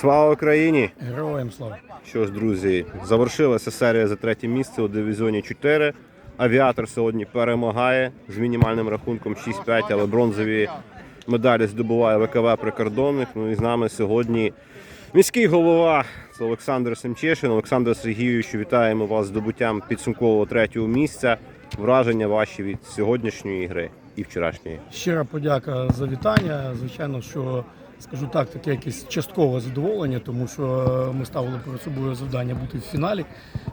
Слава Україні! Героям слава. Що ж, друзі, завершилася серія за третє місце у дивізіоні 4. Авіатор сьогодні перемагає з мінімальним рахунком 6-5, але бронзові медалі здобуває ВКВ прикордонник. Ну і з нами сьогодні міський голова це Олександр Семчешин. Олександр Сергійович, вітаємо вас з здобуттям підсумкового третього місця. Враження ваші від сьогоднішньої гри і вчорашньої. Щира подяка за вітання. Звичайно, що скажу так, таке якесь часткове задоволення, тому що ми ставили перед собою завдання бути в фіналі.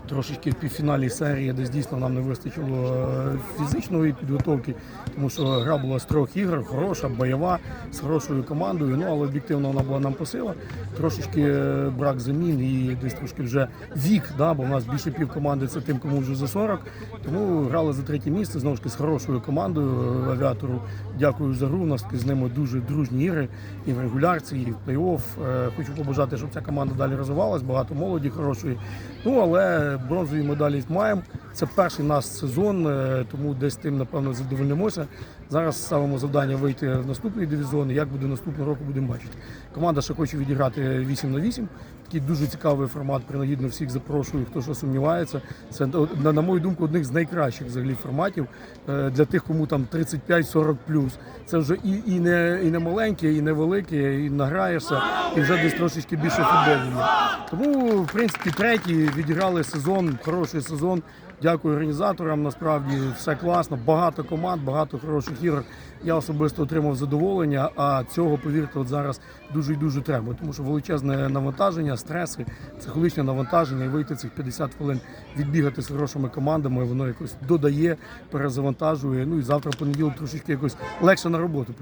Трошечки в півфіналі серії, десь дійсно нам не вистачило е, фізичної підготовки, тому що гра була з трьох ігор, хороша, бойова, з хорошою командою. Ну але об'єктивно вона була нам посила. Трошечки е, брак замін і десь трошки вже вік, да, бо в нас більше пів команди це тим, кому вже за 40. Тому грали за третє місце знову ж таки з хорошою командою е, авіатору. Дякую за гру. У нас з ними дуже дружні ігри і регулярці, і в плей-офф. Е, Хочу побажати, щоб ця команда далі розвивалась, багато молоді хорошої. Ну але бронзові медалі маємо. Це перший наш сезон, е, тому десь тим напевно задовольнимося. Зараз ставимо завдання вийти в наступний дивізіон. Як буде наступного року, будемо бачити. Команда ще хоче відіграти 8 на 8. Такий дуже цікавий формат. Принагідно всіх запрошую, хто що сумнівається. Це на, мою думку одних з найкращих взагалі форматів е, для тих, кому там 35-40 Це вже і, і не і не маленьке, і не велике, і награєшся, і вже десь трошечки більше футболу. Тому, в принципі, третій відіграли сезон, хороший сезон. Дякую організаторам. Насправді все класно. Багато команд, багато хороших ігор. Я особисто отримав задоволення. А цього, повірте, от зараз дуже і дуже треба. Тому що величезне навантаження, стреси, психологічне навантаження, і вийти цих 50 хвилин, відбігати з хорошими командами, воно якось додає, перезавантажує. Ну і завтра понеділок трошечки якось легше на роботу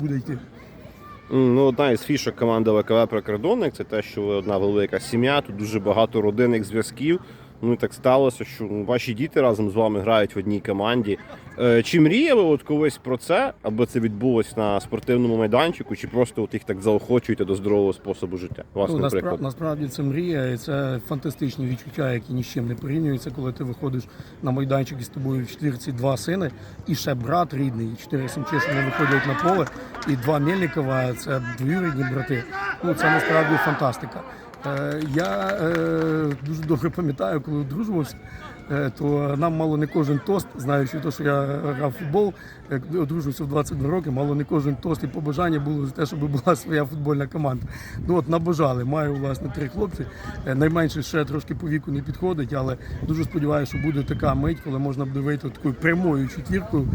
буде йти. Ну, одна із фішок команди ВКВ Прикордонник це те, що ви одна велика сім'я, тут дуже багато родинних зв'язків. Ну і так сталося, що ну, ваші діти разом з вами грають в одній команді. Е, Чи мріяли от колись про це, аби це відбулось на спортивному майданчику, чи просто от їх так заохочуєте до здорового способу життя? Ну, Власне, насправді, насправді це мрія, і це фантастичні відчуття, які ні з чим не порівнюються, коли ти виходиш на майданчик і з тобою в четвірці два сини, і ще брат рідний, і чотири Семчешини виходять на поле, і два Мельникова це двоюрідні брати. Ну це насправді фантастика. Е, Я е, дуже добре пам'ятаю, коли одружувався, то нам мало не кожен тост, знаючи те, що я грав в футбол, е, одружився в 22 роки, мало не кожен тост і побажання було за те, щоб була своя футбольна команда. Ну от набажали. Маю власне три хлопці. Е, Найменше ще трошки по віку не підходить, але дуже сподіваюся, що буде така мить, коли можна буде вийти такою прямою четвіркою.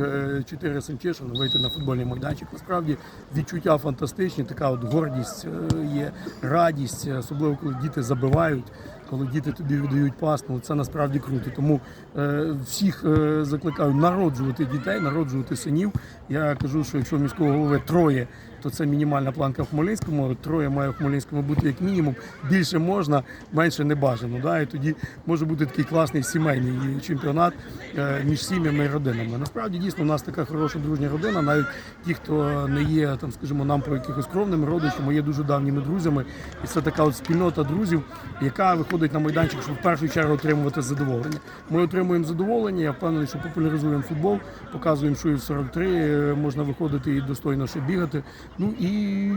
е, Чотири Семчешина, вийти на футбольний майданчик. Насправді відчуття фантастичні, така от гордість е, є, радість, е, особливо коли діти забивають. Коли діти тобі віддають пас, ну це насправді круто. Тому е, всіх е, закликаю народжувати дітей, народжувати синів. Я кажу, що якщо міського голови троє, то це мінімальна планка в Хмельницькому. Троє має в Хмельницькому бути як мінімум. Більше можна, менше не бажано. Да? І тоді може бути такий класний сімейний чемпіонат е, між сім'ями і родинами. Насправді дійсно у нас така хороша дружня родина. Навіть ті, хто не є там, скажімо, нам по якихось кровними родичами, є дуже давніми друзями. І це така от спільнота друзів, яка виходить на майданчик, щоб в першу чергу отримувати задоволення. Ми отримуємо задоволення. Я впевнений, що популяризуємо футбол, показуємо, що і в 43 е, можна виходити і достойно ще бігати. Ну і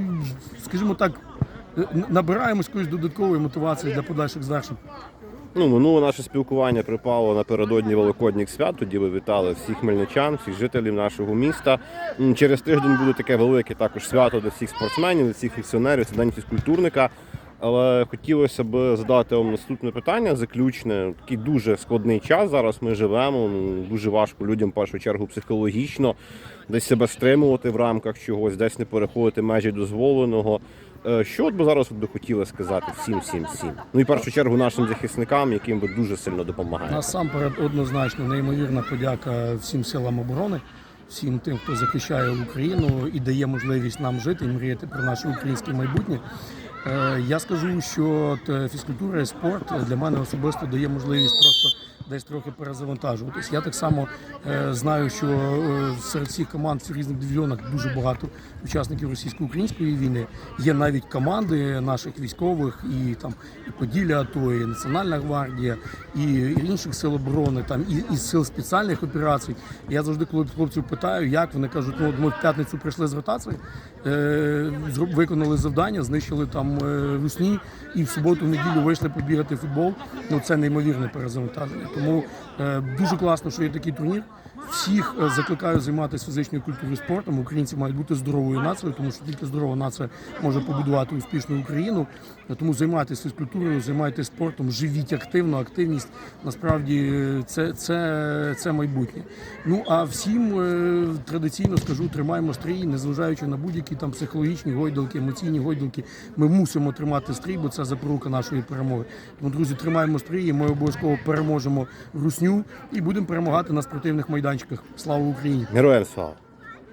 скажімо так, е, набираємось якоїсь додаткової мотивації для подальших звершень. Ну, минуле наше спілкування припало напередодні Великодніх свят. Тоді ви вітали всіх хмельничан, всіх жителів нашого міста. Через тиждень буде таке велике також свято для всіх спортсменів, для всіх фікціонерів, це день фізкультурника. Але хотілося б задати вам наступне питання, заключне. Такий дуже складний час зараз ми живемо. ну, Дуже важко людям в першу чергу психологічно десь себе стримувати в рамках чогось, десь не переходити межі дозволеного. Е, Що от би зараз би хотіли сказати всім, всім, всім? Ну і в першу чергу нашим захисникам, яким ви дуже сильно допомагаєте. Насамперед, однозначно, неймовірна подяка всім силам оборони, всім тим, хто захищає Україну і дає можливість нам жити і мріяти про наше українське майбутнє. Е, Я скажу, що е, фізкультура і спорт для мене особисто дає можливість просто десь трохи перезавантажуватись. Я так само е, знаю, що е, серед всіх команд в різних дивізіонах дуже багато учасників російсько-української війни. Є навіть команди наших військових, і там і Поділля АТО, і Національна гвардія, і інших сил оборони, там і, і сил спеціальних операцій. Я завжди, коли хлопців питаю, як вони кажуть, ну ми в п'ятницю прийшли з ротації, е, виконали завдання, знищили там е, русні, і в суботу, в неділю вийшли побігати в футбол. Ну це неймовірне перезавантаження. Тому е, дуже класно, що є такий турнір. Всіх е, закликаю займатися фізичною культурою спортом. Українці мають бути здоровою нацією, тому що тільки здорова нація може побудувати успішну Україну. Тому займайтеся фізкультурою, займайтеся спортом, живіть активно. Активність насправді е, це, це, це майбутнє. Ну а всім традиційно скажу, тримаємо стрій, незважаючи на будь-які там психологічні гойдалки, емоційні гойдалки. Ми мусимо тримати стрій, бо це запорука нашої перемоги. Тому, друзі, тримаємо стрій. Ми обов'язково переможемо русню і будемо перемагати на спортивних майданчиках. Слава Україні! Героям слава!